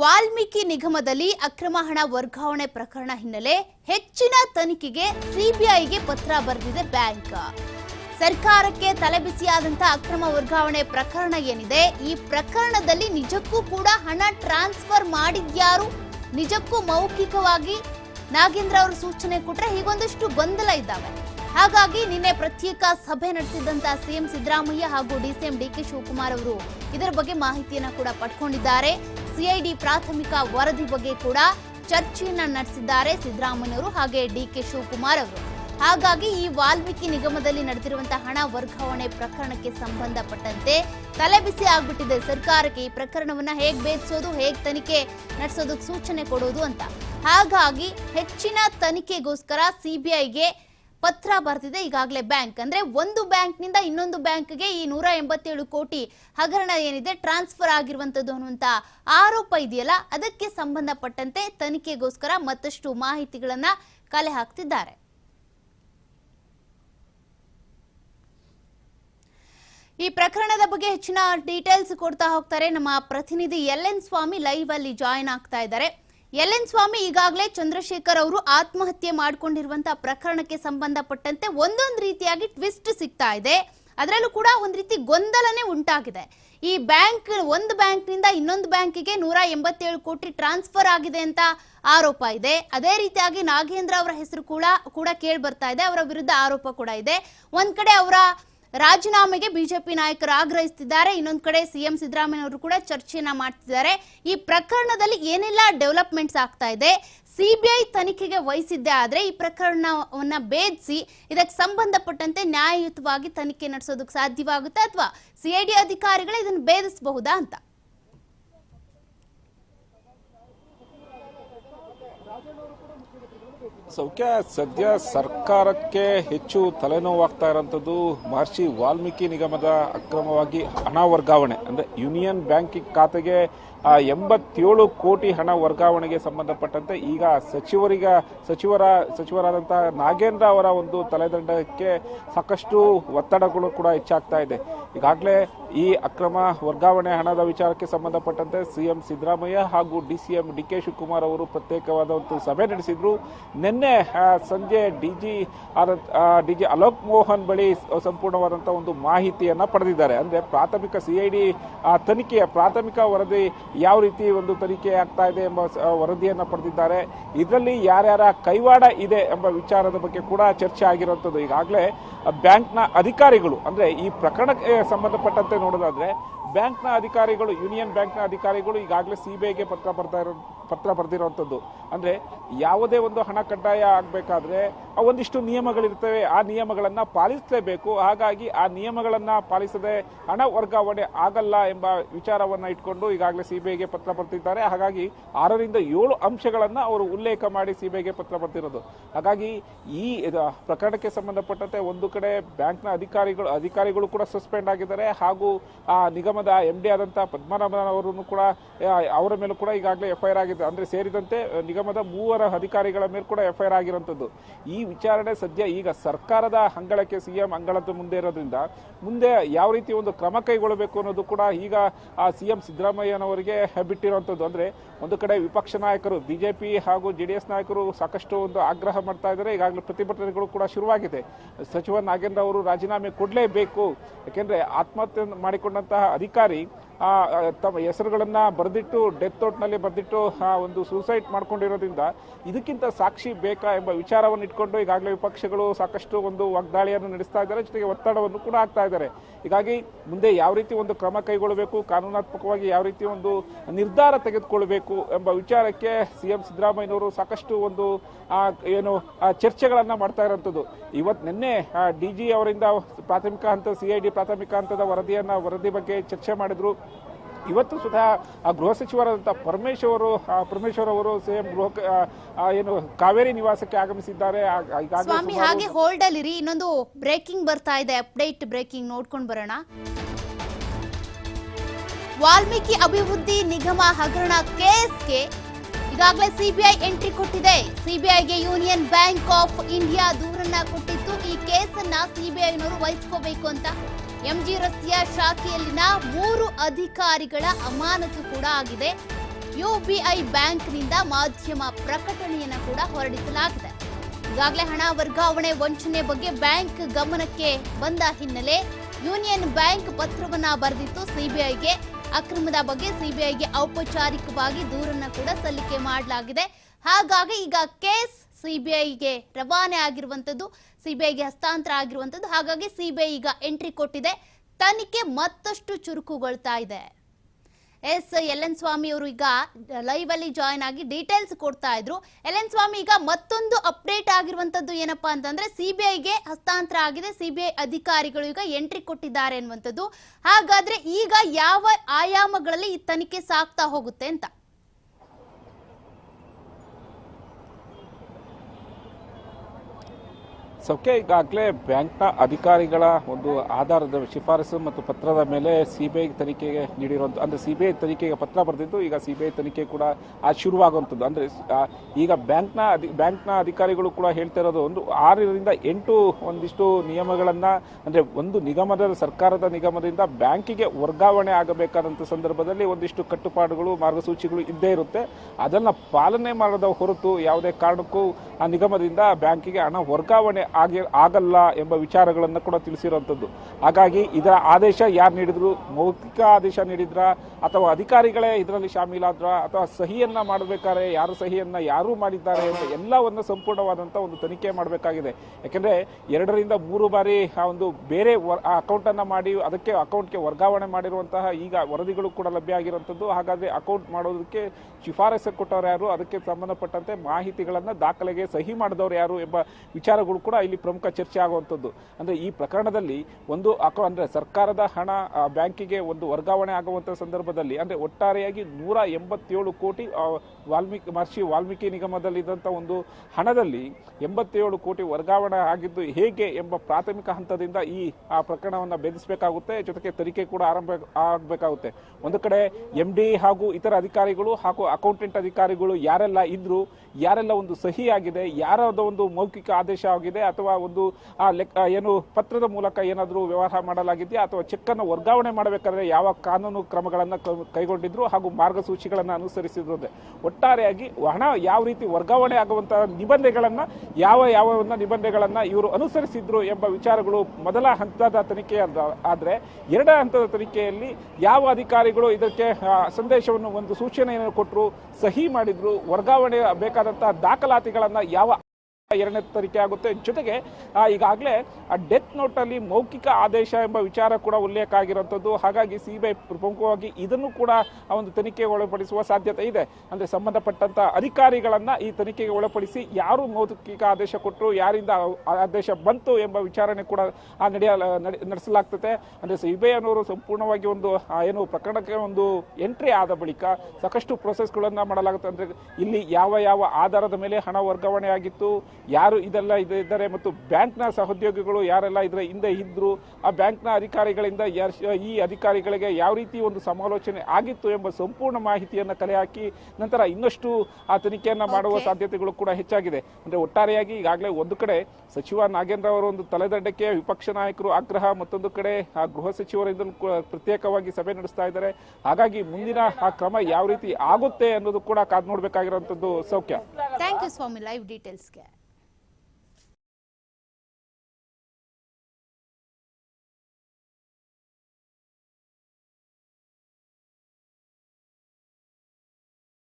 ವಾಲ್ಮೀಕಿ ನಿಗಮದಲ್ಲಿ ಅಕ್ರಮ ಹಣ ವರ್ಗಾವಣೆ ಪ್ರಕರಣ ಹಿನ್ನೆಲೆ ಹೆಚ್ಚಿನ ತನಿಖೆಗೆ ಸಿಬಿಐಗೆ ಪತ್ರ ಬರೆದಿದೆ ಬ್ಯಾಂಕ್. ಸರ್ಕಾರಕ್ಕೆ ತಲೆಬಿಸಿಯಾದಂತಹ ಅಕ್ರಮ ವರ್ಗಾವಣೆ ಪ್ರಕರಣ ಏನಿದೆ? ಈ ಪ್ರಕರಣದಲ್ಲಿ ನಿಜಕ್ಕೂ ಕೂಡ ಹಣ ಟ್ರಾನ್ಸ್ಫರ್ ಮಾಡಿದ್ಯಾರು? ನಿಜಕ್ಕೂ ಮೌಖಿಕವಾಗಿ? ನಾಗೇಂದ್ರ ಅವರು ಸೂಚನೆ ಕೊಟ್ಟರೆ ಹೀಗೊಂದಷ್ಟು ಗೊಂದಲ ಇದ್ದಾವೆ. ಹಾಗಾಗಿ ನಿನ್ನೆ ಪ್ರತ್ಯೇಕ ಸಭೆ ನಡೆಸಿದಂತ ಸಿಎಂ ಸಿದ್ದರಾಮಯ್ಯ ಹಾಗೂ ಡಿಸಿಎಂ ಡಿಕೆ ಶಿವಕುಮಾರ್ ಅವರು ಇದರ ಬಗ್ಗೆ ಮಾಹಿತಿಯನ್ನ ಕೂಡ ಪಡ್ಕೊಂಡಿದ್ದಾರೆ. ಸಿಐಡಿ ಪ್ರಾಥಮಿಕ ವರದಿ ಬಗ್ಗೆ ಕೂಡ ಚರ್ಚೆಯನ್ನ ನಡೆಸಿದ್ದಾರೆ ಸಿದ್ದರಾಮಯ್ಯವರು ಹಾಗೆ ಡಿಕೆ ಶಿವಕುಮಾರ್ ಅವರು. ಹಾಗಾಗಿ ಈ ವಾಲ್ಮೀಕಿ ನಿಗಮದಲ್ಲಿ ನಡೆದಿರುವಂತಹ ಹಣ ವರ್ಗಾವಣೆ ಪ್ರಕರಣಕ್ಕೆ ಸಂಬಂಧಪಟ್ಟಂತೆ ತಲೆಬಿಸಿ ಆಗ್ಬಿಟ್ಟಿದೆ. ಸರ್ಕಾರಕ್ಕೆ ಈ ಪ್ರಕರಣವನ್ನ ಹೇಗ್ ಭೇದಿಸೋದು ಹೇಗ್ ತನಿಖೆ ನಡೆಸೋದಕ್ಕೆ ಸೂಚನೆ ಕೊಡೋದು ಅಂತ. ಹಾಗಾಗಿ ಹೆಚ್ಚಿನ ತನಿಖೆಗೋಸ್ಕರ ಸಿಬಿಐಗೆ ಪತ್ರ ಬರೆದಿದೆ. ಈಗಾಗಲೇ ಬ್ಯಾಂಕ್ ಅಂದ್ರೆ ಒಂದು ಬ್ಯಾಂಕ್ನಿಂದ ಇನ್ನೊಂದು ಬ್ಯಾಂಕ್ಗೆ ಈ ನೂರ ಎಂಬತ್ತೇಳು ಕೋಟಿ ಹಗರಣ ಏನಿದೆ, ಟ್ರಾನ್ಸ್ಫರ್ ಆಗಿರುವಂತದ್ದು ಅನ್ನುವಂತ ಆರೋಪ ಇದೆಯಲ್ಲ, ಅದಕ್ಕೆ ಸಂಬಂಧಪಟ್ಟಂತೆ ತನಿಖೆಗೋಸ್ಕರ ಮತ್ತಷ್ಟು ಮಾಹಿತಿಗಳನ್ನ ಕಲೆ ಹಾಕ್ತಿದ್ದಾರೆ. ಈ ಪ್ರಕರಣದ ಬಗ್ಗೆ ಹೆಚ್ಚಿನ ಡೀಟೇಲ್ಸ್ ಕೊಡ್ತಾ ಹೋಗ್ತಾರೆ ನಮ್ಮ ಪ್ರತಿನಿಧಿ ಎಲ್ ಎನ್ ಸ್ವಾಮಿ, ಲೈವ್ ಅಲ್ಲಿ ಜಾಯಿನ್ ಆಗ್ತಾ ಇದ್ದಾರೆ. ಎಲ್ ಎನ್ ಸ್ವಾಮಿ ಈಗಾಗಲೇ ಚಂದ್ರಶೇಖರ್ ಅವರು ಆತ್ಮಹತ್ಯೆ ಮಾಡಿಕೊಂಡಿರುವಂತಹ ಪ್ರಕರಣಕ್ಕೆ ಸಂಬಂಧಪಟ್ಟಂತೆ ಒಂದೊಂದು ರೀತಿಯಾಗಿ ಟ್ವಿಸ್ಟ್ ಸಿಗ್ತಾ ಇದೆ. ಅದರಲ್ಲೂ ಕೂಡ ಒಂದು ರೀತಿ ಗೊಂದಲನೇ ಉಂಟಾಗಿದೆ. ಈ ಬ್ಯಾಂಕ್, ಒಂದು ಬ್ಯಾಂಕ್ನಿಂದ ಇನ್ನೊಂದು ಬ್ಯಾಂಕಿಗೆ ನೂರ ಎಂಬತ್ತೇಳು ಕೋಟಿ ಟ್ರಾನ್ಸ್ಫರ್ ಆಗಿದೆ ಅಂತ ಆರೋಪ ಇದೆ. ಅದೇ ರೀತಿಯಾಗಿ ನಾಗೇಂದ್ರ ಅವರ ಹೆಸರು ಕೂಡ ಕೂಡ ಕೇಳಿ ಬರ್ತಾ ಇದೆ. ಅವರ ವಿರುದ್ಧ ಆರೋಪ ಕೂಡ ಇದೆ. ಒಂದ್ ಕಡೆ ಅವರ ರಾಜೀನಾಮೆಗೆ ಬಿಜೆಪಿ ನಾಯಕರು ಆಗ್ರಹಿಸುತ್ತಿದ್ದಾರೆ. ಇನ್ನೊಂದು ಕಡೆ ಸಿಎಂ ಸಿದ್ದರಾಮಯ್ಯ ಅವರು ಕೂಡ ಚರ್ಚೆಯನ್ನ ಮಾಡ್ತಿದ್ದಾರೆ. ಈ ಪ್ರಕರಣದಲ್ಲಿ ಏನೆಲ್ಲ ಡೆವಲಪ್ಮೆಂಟ್ಸ್ ಆಗ್ತಾ ಇದೆ? ಸಿಬಿಐ ತನಿಖೆಗೆ ವಹಿಸಿದ್ದೆ ಆದ್ರೆ ಈ ಪ್ರಕರಣವನ್ನ ಭೇದಿಸಿ ಇದಕ್ಕೆ ಸಂಬಂಧಪಟ್ಟಂತೆ ನ್ಯಾಯಯುತವಾಗಿ ತನಿಖೆ ನಡೆಸೋದಕ್ಕೆ ಸಾಧ್ಯವಾಗುತ್ತೆ ಅಥವಾ ಸಿಐಡಿ ಅಧಿಕಾರಿಗಳು ಇದನ್ನು ಭೇದಿಸಬಹುದಾ ಅಂತ? ಸೌಖ್ಯ, ಸದ್ಯ ಸರ್ಕಾರಕ್ಕೆ ಹೆಚ್ಚು ತಲೆನೋವಾಗ್ತಾ ಇರೋಂಥದ್ದು ಮಹರ್ಷಿ ವಾಲ್ಮೀಕಿ ನಿಗಮದ ಅಕ್ರಮವಾಗಿ ಹಣ ವರ್ಗಾವಣೆ, ಅಂದ್ರೆ ಯೂನಿಯನ್ ಬ್ಯಾಂಕಿಂಗ್ ಖಾತೆಗೆ ಆ ಎಂಬತ್ತೇಳು ಕೋಟಿ ಹಣ ವರ್ಗಾವಣೆಗೆ ಸಂಬಂಧಪಟ್ಟಂತೆ ಈಗ ಸಚಿವರಿಗ, ಸಚಿವರ, ಸಚಿವರಾದಂತಹ ನಾಗೇಂದ್ರ ಅವರ ಒಂದು ತಲೆದಂಡಕ್ಕೆ ಸಾಕಷ್ಟು ಒತ್ತಡಗಳು ಕೂಡ ಹೆಚ್ಚಾಗ್ತಾ ಇದೆ. ಈಗಾಗಲೇ ಈ ಅಕ್ರಮ ವರ್ಗಾವಣೆ ಹಣದ ವಿಚಾರಕ್ಕೆ ಸಂಬಂಧಪಟ್ಟಂತೆ ಸಿಎಂ ಸಿದ್ದರಾಮಯ್ಯ ಹಾಗೂ D C M D K Shivakumar ಅವರು ಪ್ರತ್ಯೇಕವಾದ ಒಂದು ಸಭೆ ನಡೆಸಿದ್ರು. ನಿನ್ನೆ ಸಂಜೆ D G D G Alok Mohan ಬಳಿ ಸಂಪೂರ್ಣವಾದಂಥ ಒಂದು ಮಾಹಿತಿಯನ್ನ ಪಡೆದಿದ್ದಾರೆ. ಅಂದ್ರೆ ಪ್ರಾಥಮಿಕ ಸಿಐಡಿ ತನಿಖೆಯ ಪ್ರಾಥಮಿಕ ವರದಿ ಯಾವ ರೀತಿ ಒಂದು ತನಿಖೆ ಆಗ್ತಾ ಇದೆ ಎಂಬ ವರದಿಯನ್ನು ಪಡೆದಿದ್ದಾರೆ. ಇದರಲ್ಲಿ ಯಾರ್ಯಾರ ಕೈವಾಡ ಇದೆ ಎಂಬ ವಿಚಾರದ ಬಗ್ಗೆ ಕೂಡ ಚರ್ಚೆ ಆಗಿರುವಂಥದ್ದು. ಈಗಾಗಲೇ ಬ್ಯಾಂಕ್ನ ಅಧಿಕಾರಿಗಳು, ಅಂದರೆ ಈ ಪ್ರಕರಣಕ್ಕೆ ಸಂಬಂಧಪಟ್ಟಂತೆ ನೋಡೋದಾದ್ರೆ ಬ್ಯಾಂಕ್ನ ಅಧಿಕಾರಿಗಳು, ಯೂನಿಯನ್ ಬ್ಯಾಂಕ್ನ ಅಧಿಕಾರಿಗಳು ಈಗಾಗಲೇ ಸಿಬಿಐಗೆ ಪತ್ರ ಬರ್ತಾ ಇರೋ ಪತ್ರ ಬರೆದಿರುವಂಥದ್ದು ಅಂದರೆ ಯಾವುದೇ ಒಂದು ಹಣ ಕಡ್ಡಾಯ ಆಗಬೇಕಾದ್ರೆ ಒಂದಿಷ್ಟು ನಿಯಮಗಳಿರ್ತವೆ. ಆ ನಿಯಮಗಳನ್ನು ಪಾಲಿಸಲೇಬೇಕು. ಹಾಗಾಗಿ ಆ ನಿಯಮಗಳನ್ನು ಪಾಲಿಸದೆ ಹಣ ವರ್ಗಾವಣೆ ಆಗಲ್ಲ ಎಂಬ ವಿಚಾರವನ್ನು ಇಟ್ಕೊಂಡು ಈಗಾಗಲೇ ಸಿಬಿಐಗೆ ಪತ್ರ ಬರ್ತಿದ್ದಾರೆ. ಹಾಗಾಗಿ ಆರರಿಂದ ಏಳು ಅಂಶಗಳನ್ನು ಅವರು ಉಲ್ಲೇಖ ಮಾಡಿ ಸಿಬಿಐಗೆ ಪತ್ರ ಬರ್ತಿರೋದು. ಹಾಗಾಗಿ ಈ ಪ್ರಕರಣಕ್ಕೆ ಸಂಬಂಧಪಟ್ಟಂತೆ ಒಂದು ಕಡೆ ಬ್ಯಾಂಕ್ನ ಅಧಿಕಾರಿಗಳು ಅಧಿಕಾರಿಗಳು ಕೂಡ ಸಸ್ಪೆಂಡ್ ಆಗಿದ್ದಾರೆ. ಹಾಗೂ ಆ ನಿಗಮದ ಎಂ ಡಿ ಆದಂತಹ ಪದ್ಮನಾಭನ್ ಅವರನ್ನು ಕೂಡ ಅವರ ಮೇಲೂ ಕೂಡ ಈಗಾಗಲೇ ಎಫ್ಐಆರ್ ಆಗಿದೆ. ಅಂದ್ರೆ ಸೇರಿದಂತೆ ನಿಗಮದ ಮೂವರ ಅಧಿಕಾರಿಗಳ ಮೇಲೆ ಕೂಡ ಎಫ್ಐಆರ್ ಆಗಿರುವಂತದ್ದು. ಈ ವಿಚಾರಣೆ ಸದ್ಯ ಈಗ ಸರ್ಕಾರದ ಅಂಗಳಕ್ಕೆ ಸಿಎಂ ಅಂಗಳದ ಮುಂದೆ ಇರೋದ್ರಿಂದ, ಮುಂದೆ ಯಾವ ರೀತಿ ಒಂದು ಕ್ರಮ ಕೈಗೊಳ್ಳಬೇಕು ಅನ್ನೋದು ಕೂಡ ಈಗ, ಆ, ಸಿಎಂ ಸಿದ್ದರಾಮಯ್ಯನವರಿಗೆ ಬಿಟ್ಟಿರುವಂತದ್ದು. ಅಂದ್ರೆ ಒಂದು ಕಡೆ ವಿಪಕ್ಷ ನಾಯಕರು ಬಿಜೆಪಿ ಹಾಗೂ ಜೆಡಿಎಸ್ ನಾಯಕರು ಸಾಕಷ್ಟು ಒಂದು ಆಗ್ರಹ ಮಾಡ್ತಾ ಇದ್ದಾರೆ. ಈಗಾಗಲೇ ಪ್ರತಿಭಟನೆಗಳು ಕೂಡ ಶುರುವಾಗಿದೆ. ಸಚಿವ ನಾಗೇಂದ್ರ ಅವರು ರಾಜೀನಾಮೆ ಕೊಡಲೇಬೇಕು. ಯಾಕೆಂದ್ರೆ ಆತ್ಮಹತ್ಯೆ ಮಾಡಿಕೊಂಡಂತಹ ಅಧಿಕಾರಿ ಆ, ಆ, ತಮ್ಮ ಹೆಸರುಗಳನ್ನ ಬರೆದಿಟ್ಟು ಡೆತ್ನಲ್ಲಿ ಬರೆದಿಟ್ಟು ಒಂದು ಸೂಸೈಡ್ ಮಾಡ್ಕೊಂಡಿರೋದ್ರಿಂದ ಇದಕ್ಕಿಂತ ಸಾಕ್ಷಿ ಬೇಕಾ ಎಂಬ ವಿಚಾರವನ್ನು ಇಟ್ಕೊಂಡು ಈಗಾಗಲೇ ವಿಪಕ್ಷಗಳು ಸಾಕಷ್ಟು ಒಂದು ವಾಗ್ದಾಳಿಯನ್ನು ನಡೆಸ್ತಾ ಇದ್ದಾರೆ, ಜೊತೆಗೆ ಒತ್ತಡವನ್ನು ಕೂಡ ಆಗ್ತಾ ಇದ್ದಾರೆ. ಹೀಗಾಗಿ ಮುಂದೆ ಯಾವ ರೀತಿ ಒಂದು ಕ್ರಮ ಕೈಗೊಳ್ಳಬೇಕು, ಕಾನೂನಾತ್ಮಕವಾಗಿ ಯಾವ ರೀತಿ ಒಂದು ನಿರ್ಧಾರ ತೆಗೆದುಕೊಳ್ಬೇಕು ಎಂಬ ವಿಚಾರಕ್ಕೆ ಸಿಎಂ ಸಿದ್ದರಾಮಯ್ಯನವರು ಸಾಕಷ್ಟು ಒಂದು ಏನು ಚರ್ಚೆಗಳನ್ನು ಮಾಡ್ತಾ ಇರೋಂಥದ್ದು. ಇವತ್ತು ನಿನ್ನೆ ಡಿ ಜಿ ಅವರಿಂದ ಪ್ರಾಥಮಿಕ ಹಂತ ಡಿ ಪ್ರಾಥಮಿಕ ಹಂತದ ವರದಿಯನ್ನ, ವರದಿ ಬಗ್ಗೆ ಚರ್ಚೆ ಮಾಡಿದ್ರು. ಇವತ್ತು ಸುಧಾ ಆ ಗೃಹ ಸಚಿವರಾದಂಥ ಪರಮೇಶ್ವರ್ ಅವರು ಪರಮೇಶ್ವರ್ ಅವರು ಸೇಮ್ ಗೃಹ ಏನು ಕಾವೇರಿ ನಿವಾಸಕ್ಕೆ ಆಗಮಿಸಿದ್ದಾರೆ. ಸ್ವಾಮಿ ಹಾಗೆ ಹೋಲ್ಡ್ ಅಲ್ಲಿರಿ. ಇನ್ನೊಂದು ಬ್ರೇಕಿಂಗ್ ಬರ್ತಾ ಇದೆ. ಅಪ್ಡೇಟ್ ಬ್ರೇಕಿಂಗ್ ನೋಡ್ಕೊಂಡು ಬರೋಣ. ವಾಲ್ಮೀಕಿ ಅಭಿವೃದ್ಧಿ ನಿಗಮ ಹಗರಣ ಕೇಸ್ಗೆ ಈಗಾಗಲೇ ಸಿಬಿಐ ಎಂಟ್ರಿ ಕೊಟ್ಟಿದೆ. ಸಿಬಿಐಗೆ ಯೂನಿಯನ್ ಬ್ಯಾಂಕ್ ಆಫ್ ಇಂಡಿಯಾ ದೂರನ್ನ ಕೊಟ್ಟಿತ್ತು. ಈ ಕೇಸನ್ನ ಸಿಬಿಐನವರು ವಹಿಸ್ಕೋಬೇಕು ಅಂತ ಎಂಜಿ ರಸ್ತೆಯ ಶಾಖೆಯಲ್ಲಿನ ಮೂರು ಅಧಿಕಾರಿಗಳ ಅಮಾನತು ಕೂಡ ಆಗಿದೆ. ಯುಬಿಐ ಬ್ಯಾಂಕ್ನಿಂದ ಮಾಧ್ಯಮ ಪ್ರಕಟಣೆಯನ್ನು ಕೂಡ ಹೊರಡಿಸಲಾಗಿದೆ. ಈಗಾಗಲೇ ಹಣ ವರ್ಗಾವಣೆ ವಂಚನೆ ಬಗ್ಗೆ ಬ್ಯಾಂಕ್ ಗಮನಕ್ಕೆ ಬಂದ ಹಿನ್ನೆಲೆ ಯೂನಿಯನ್ ಬ್ಯಾಂಕ್ ಪತ್ರವನ್ನ ಬರೆದಿತ್ತು ಸಿಬಿಐಗೆ ಅಕ್ರಮದ ಬಗ್ಗೆ ಸಿಬಿಐಗೆ ಔಪಚಾರಿಕವಾಗಿ ದೂರನ್ನು ಕೂಡ ಸಲ್ಲಿಕೆ ಮಾಡಲಾಗಿದೆ. ಹಾಗಾಗಿ ಈಗ ಕೇಸ್ ಸಿಬಿಐಗೆ ರವಾನೆ ಆಗಿರುವಂತದ್ದು ಸಿಬಿಐಗೆ ಹಸ್ತಾಂತರ ಆಗಿರುವಂತದ್ದು ಹಾಗಾಗಿ ಸಿಬಿಐ ಈಗ ಎಂಟ್ರಿ ಕೊಟ್ಟಿದೆ. ತನಿಖೆ ಮತ್ತಷ್ಟು ಚುರುಕುಗೊಳ್ತಾ ಇದೆ. ಎಸ್ ಎಲ್ ಎನ್ ಸ್ವಾಮಿ ಅವರು ಈಗ ಲೈವ್ ಅಲ್ಲಿ ಜಾಯ್ನ್ ಆಗಿ ಡೀಟೇಲ್ಸ್ ಕೊಡ್ತಾ ಇದ್ರು. ಎಲ್ ಎನ್ ಸ್ವಾಮಿ ಈಗ ಮತ್ತೊಂದು ಅಪ್ಡೇಟ್ ಆಗಿರುವಂತದ್ದು ಏನಪ್ಪಾ ಅಂತಂದ್ರೆ, ಸಿಬಿಐಗೆ ಹಸ್ತಾಂತರ ಆಗಿದೆ. ಸಿಬಿಐ ಅಧಿಕಾರಿಗಳು ಈಗ ಎಂಟ್ರಿ ಕೊಟ್ಟಿದ್ದಾರೆ ಅನ್ನುವಂಥದ್ದು. ಹಾಗಾದ್ರೆ ಈಗ ಯಾವ ಆಯಾಮಗಳಲ್ಲಿ ಈ ತನಿಖೆ ಸಾಗ್ತಾ ಹೋಗುತ್ತೆ ಅಂತ? ಸೌಖ್ಯ ಈಗಾಗಲೇ ಬ್ಯಾಂಕ್ನ ಅಧಿಕಾರಿಗಳ ಒಂದು ಆಧಾರದ ಶಿಫಾರಸು ಮತ್ತು ಪತ್ರದ ಮೇಲೆ ಸಿಬಿಐ ತನಿಖೆಗೆ ನೀಡಿರುವಂಥ ಅಂದರೆ ಸಿಬಿಐ ತನಿಖೆಗೆ ಪತ್ರ ಬರೆದಿದ್ದು, ಈಗ ಸಿಬಿಐ ತನಿಖೆ ಕೂಡ ಶುರುವಾಗುವಂಥದ್ದು. ಅಂದರೆ ಈಗ ಬ್ಯಾಂಕ್ನ ಅಧಿ ಬ್ಯಾಂಕ್ನ ಅಧಿಕಾರಿಗಳು ಕೂಡ ಹೇಳ್ತಾ ಇರೋದು ಒಂದು ಆರರಿಂದ ಎಂಟು ಒಂದಿಷ್ಟು ನಿಯಮಗಳನ್ನು, ಅಂದರೆ ಒಂದು ನಿಗಮದ ಸರ್ಕಾರದ ನಿಗಮದಿಂದ ಬ್ಯಾಂಕಿಗೆ ವರ್ಗಾವಣೆ ಆಗಬೇಕಾದಂಥ ಸಂದರ್ಭದಲ್ಲಿ ಒಂದಿಷ್ಟು ಕಟ್ಟುಪಾಡುಗಳು, ಮಾರ್ಗಸೂಚಿಗಳು ಇದ್ದೇ ಇರುತ್ತೆ. ಅದನ್ನು ಪಾಲನೆ ಮಾಡದ ಹೊರತು ಯಾವುದೇ ಕಾರಣಕ್ಕೂ ಆ ನಿಗಮದಿಂದ ಬ್ಯಾಂಕಿಗೆ ಹಣ ವರ್ಗಾವಣೆ ಆಗಿ ಆಗಲ್ಲ ಎಂಬ ವಿಚಾರಗಳನ್ನು ಕೂಡ ತಿಳಿಸಿರುವಂಥದ್ದು. ಹಾಗಾಗಿ ಇದರ ಆದೇಶ ಯಾರು ನೀಡಿದ್ರು? ಮೌಖಿಕ ಆದೇಶ ನೀಡಿದ್ರ? ಅಥವಾ ಅಧಿಕಾರಿಗಳೇ ಇದರಲ್ಲಿ ಶಾಮೀಲಾದ್ರ? ಅಥವಾ ಸಹಿಯನ್ನ ಮಾಡಬೇಕಾದ್ರೆ ಯಾರು ಸಹಿಯನ್ನ, ಯಾರು ಮಾಡಿದ್ದಾರೆ ಅಂತ ಎಲ್ಲವನ್ನ ಸಂಪೂರ್ಣವಾದಂಥ ಒಂದು ತನಿಖೆ ಮಾಡಬೇಕಾಗಿದೆ. ಯಾಕೆಂದರೆ ಎರಡರಿಂದ ಮೂರು ಬಾರಿ ಆ ಒಂದು ಬೇರೆ ಅಕೌಂಟ್ ಅನ್ನ ಮಾಡಿ ಅದಕ್ಕೆ ಅಕೌಂಟ್ಗೆ ವರ್ಗಾವಣೆ ಮಾಡಿರುವಂತಹ ಈಗ ವರದಿಗಳು ಕೂಡ ಲಭ್ಯ ಆಗಿರುವಂಥದ್ದು. ಹಾಗಾದ್ರೆ ಅಕೌಂಟ್ ಮಾಡೋದಕ್ಕೆ ಶಿಫಾರಸು ಕೊಟ್ಟವರು ಯಾರು? ಅದಕ್ಕೆ ಸಂಬಂಧಪಟ್ಟಂತೆ ಮಾಹಿತಿಗಳನ್ನು ದಾಖಲೆಗೆ ಸಹಿ ಮಾಡಿದವರು ಯಾರು ಎಂಬ ವಿಚಾರಗಳು ಕೂಡ ಇಲ್ಲಿ ಪ್ರಮುಖ ಚರ್ಚೆ ಆಗುವಂಥದ್ದು. ಅಂದ್ರೆ ಈ ಪ್ರಕರಣದಲ್ಲಿ ಒಂದು ಅಕೌ, ಅಂದ್ರೆ ಸರ್ಕಾರದ ಹಣ ಬ್ಯಾಂಕಿಗೆ ಒಂದು ವರ್ಗಾವಣೆ ಆಗುವಂತ ಸಂದರ್ಭದಲ್ಲಿ, ಅಂದ್ರೆ ಒಟ್ಟಾರೆಯಾಗಿ ನೂರ ಎಂಬತ್ತೇಳು ಕೋಟಿ ವಾಲ್ಮೀಕಿ, ಮಹರ್ಷಿ ವಾಲ್ಮೀಕಿ ನಿಗಮದಲ್ಲಿದ್ದಂಥ ಒಂದು ಹಣದಲ್ಲಿ ಎಂಬತ್ತೇಳು ಕೋಟಿ ವರ್ಗಾವಣೆ ಆಗಿದ್ದು ಹೇಗೆ ಎಂಬ ಪ್ರಾಥಮಿಕ ಹಂತದಿಂದ ಈ, ಆ ಪ್ರಕರಣವನ್ನು ಭೇದಿಸಬೇಕಾಗುತ್ತೆ, ಜೊತೆಗೆ ತನಿಖೆ ಕೂಡ ಆರಂಭ, ಆಗಬೇಕಾಗುತ್ತೆ. ಒಂದು ಕಡೆ ಎಂ ಡಿ ಹಾಗೂ ಇತರ ಅಧಿಕಾರಿಗಳು ಹಾಗೂ ಅಕೌಂಟೆಂಟ್ ಅಧಿಕಾರಿಗಳು ಯಾರೆಲ್ಲ ಇದ್ರು, ಯಾರೆಲ್ಲ ಒಂದು ಸಹಿ ಆಗಿದೆ ಯಾರದ ಒಂದು ಮೌಖಿಕ ಆದೇಶ ಆಗಿದೆ ಅಥವಾ ಒಂದು, ಆ, ಲೆಕ್ಕ, ಏನು, ಪತ್ರದ ಮೂಲಕ ಏನಾದರೂ ವ್ಯವಹಾರ ಮಾಡಲಾಗಿದೆಯಾ ಅಥವಾ ಚೆಕ್ಕನ್ನು ವರ್ಗಾವಣೆ ಮಾಡಬೇಕಾದ್ರೆ ಯಾವ ಕಾನೂನು ಕ್ರಮಗಳನ್ನು ಕೈಗೊಂಡಿದ್ರು ಹಾಗೂ ಮಾರ್ಗಸೂಚಿಗಳನ್ನು ಅನುಸರಿಸಿದ್ರು. ಒಟ್ಟಾರೆಯಾಗಿ ಹಣ ಯಾವ ರೀತಿ ವರ್ಗಾವಣೆ ಆಗುವಂತಹ ನಿಬಂಧನೆಗಳನ್ನು, ಯಾವ ಯಾವ ನಿಬಂಧನೆಗಳನ್ನು ಇವರು ಅನುಸರಿಸಿದ್ರು ಎಂಬ ವಿಚಾರಗಳು ಮೊದಲ ಹಂತದ ತನಿಖೆ ಆದ್ರೆ ಎರಡನೇ ಹಂತದ ತನಿಖೆಯಲ್ಲಿ ಯಾವ ಅಧಿಕಾರಿಗಳು ಇದಕ್ಕೆ ಸಂದೇಶವನ್ನು, ಒಂದು ಸೂಚನೆಯನ್ನು ಕೊಟ್ಟರು ಸಹಿ ಮಾಡಿದ್ರು, ವರ್ಗಾವಣೆ ಬೇಕಾದಂತಹ ದಾಖಲಾತಿಗಳನ್ನು ಯಾವ ಎರಡನೇ ತನಿಖೆ ಆಗುತ್ತೆ. ಜೊತೆಗೆ ಈಗಾಗಲೇ, ಆ ಡೆತ್ ನೋಟ್ ಅಲ್ಲಿ ಮೌಖಿಕ ಆದೇಶ ಎಂಬ ವಿಚಾರ ಕೂಡ ಉಲ್ಲೇಖ ಆಗಿರುವಂಥದ್ದು ಹಾಗಾಗಿ ಸಿಬಿಐ ಪ್ರಮುಖವಾಗಿ ಇದನ್ನು ಕೂಡ ಆ ಒಂದು ತನಿಖೆಗೆ ಒಳಪಡಿಸುವ ಸಾಧ್ಯತೆ ಇದೆ. ಅಂದ್ರೆ ಸಂಬಂಧಪಟ್ಟಂತ ಅಧಿಕಾರಿಗಳನ್ನು ಈ ತನಿಖೆಗೆ ಒಳಪಡಿಸಿ ಯಾರು ಮೌಖಿಕ ಆದೇಶ ಕೊಟ್ಟರು ಯಾರಿಂದ ಆದೇಶ ಬಂತು ಎಂಬ ವಿಚಾರಣೆ ಕೂಡ ನಡೆಯ, ನಡೆ- ನಡೆಸಲಾಗ್ತದೆ. ಅಂದ್ರೆ ಸಿಬಿಐ ಅನ್ನೋರು ಸಂಪೂರ್ಣವಾಗಿ ಒಂದು ಏನು ಪ್ರಕರಣಕ್ಕೆ ಒಂದು ಎಂಟ್ರಿ ಆದ ಬಳಿಕ ಸಾಕಷ್ಟು ಪ್ರೊಸೆಸ್ಗಳನ್ನು ಮಾಡಲಾಗುತ್ತೆ. ಅಂದ್ರೆ ಇಲ್ಲಿ ಯಾವ ಯಾವ ಆಧಾರದ ಮೇಲೆ ಹಣ ವರ್ಗಾವಣೆ ಆಗಿತ್ತು ಯಾರು ಇದೆಲ್ಲ ಇದೆ ಇದ್ದಾರೆ ಮತ್ತು ಬ್ಯಾಂಕ್ನ ಸಹೋದ್ಯೋಗಿಗಳು ಯಾರೆಲ್ಲ ಇದರ ಹಿಂದೆ ಇದ್ರು ಆ ಬ್ಯಾಂಕ್ನ ಅಧಿಕಾರಿಗಳಿಂದ ಈ ಅಧಿಕಾರಿಗಳಿಗೆ ಯಾವ ರೀತಿ ಒಂದು ಸಮಾಲೋಚನೆ ಆಗಿತ್ತು ಎಂಬ ಸಂಪೂರ್ಣ ಮಾಹಿತಿಯನ್ನು ಕಲೆ ಹಾಕಿ ನಂತರ ಇನ್ನಷ್ಟು ಆ ತನಿಖೆಯನ್ನು ಮಾಡುವ ಸಾಧ್ಯತೆಗಳು ಕೂಡ ಹೆಚ್ಚಾಗಿದೆ. ಅಂದರೆ ಒಟ್ಟಾರೆಯಾಗಿ ಈಗಾಗಲೇ ಒಂದು ಕಡೆ ಸಚಿವ ನಾಗೇಂದ್ರ ಅವರ ಒಂದು ತಲೆದಂಡಕ್ಕೆ ವಿಪಕ್ಷ ನಾಯಕರು ಆಗ್ರಹ ಮತ್ತೊಂದು ಕಡೆ ಆ ಗೃಹ ಸಚಿವರಿಂದಲೂ ಪ್ರತ್ಯೇಕವಾಗಿ ಸಭೆ ನಡೆಸ್ತಾ ಇದ್ದಾರೆ. ಹಾಗಾಗಿ ಮುಂದಿನ ಆ ಕ್ರಮ ಯಾವ ರೀತಿ ಆಗುತ್ತೆ ಅನ್ನೋದು ಕೂಡ ಕಾದ್ ನೋಡ್ಬೇಕಾಗಿರುವಂತದ್ದು ಸೌಖ್ಯ. Thank you Swami live ಡೀಟೇಲ್ಸ್ಗೆ